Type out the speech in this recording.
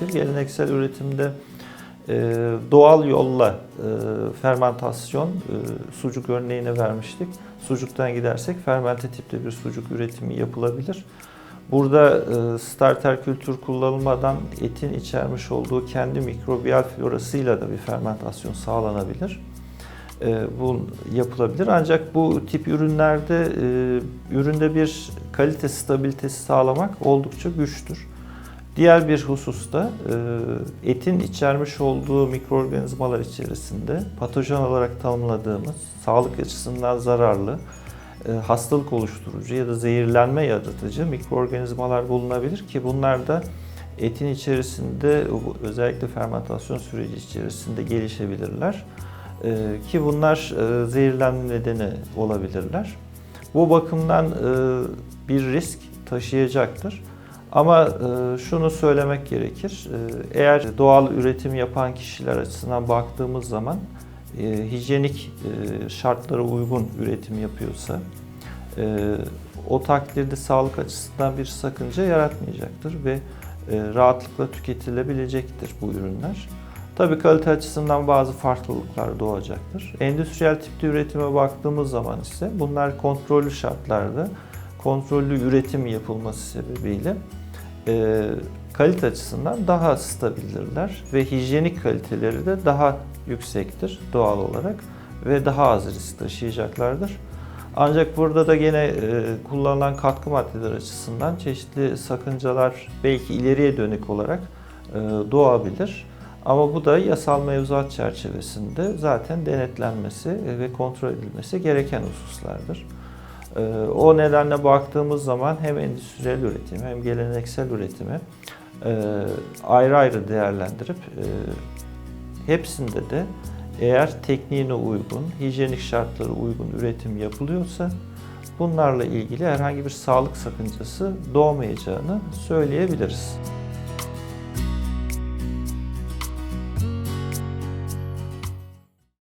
gerekir. Geleneksel üretimde e, doğal yolla e, fermentasyon, e, sucuk örneğini vermiştik. Sucuktan gidersek fermente tipte bir sucuk üretimi yapılabilir. Burada starter kültür kullanılmadan etin içermiş olduğu kendi mikrobiyal florasıyla da bir fermentasyon sağlanabilir. Bu yapılabilir. Ancak bu tip ürünlerde üründe bir kalite stabilitesi sağlamak oldukça güçtür. Diğer bir hususta e, etin içermiş olduğu mikroorganizmalar içerisinde patojen olarak tanımladığımız sağlık açısından zararlı, e, hastalık oluşturucu ya da zehirlenme yaratıcı mikroorganizmalar bulunabilir ki bunlar da etin içerisinde özellikle fermentasyon süreci içerisinde gelişebilirler. E, ki bunlar zehirlenme nedeni olabilirler. Bu bakımdan bir risk taşıyacaktır. Ama şunu söylemek gerekir. Eğer doğal üretim yapan kişiler açısından baktığımız zaman hijyenik şartlara uygun üretim yapıyorsa o takdirde sağlık açısından bir sakınca yaratmayacaktır ve rahatlıkla tüketilebilecektir bu ürünler. Tabii kalite açısından bazı farklılıklar doğacaktır. Endüstriyel tipte üretime baktığımız zaman ise bunlar kontrollü şartlarda kontrollü üretim yapılması sebebiyle e, kalite açısından daha stabildirler ve hijyenik kaliteleri de daha yüksektir doğal olarak ve daha az risk taşıyacaklardır. Ancak burada da gene e, kullanılan katkı maddeler açısından çeşitli sakıncalar belki ileriye dönük olarak e, doğabilir. Ama bu da yasal mevzuat çerçevesinde zaten denetlenmesi ve kontrol edilmesi gereken hususlardır. Ee, o nedenle baktığımız zaman hem endüstriyel üretim hem geleneksel üretimi e, ayrı ayrı değerlendirip e, hepsinde de eğer tekniğine uygun, hijyenik şartlara uygun üretim yapılıyorsa bunlarla ilgili herhangi bir sağlık sakıncası doğmayacağını söyleyebiliriz.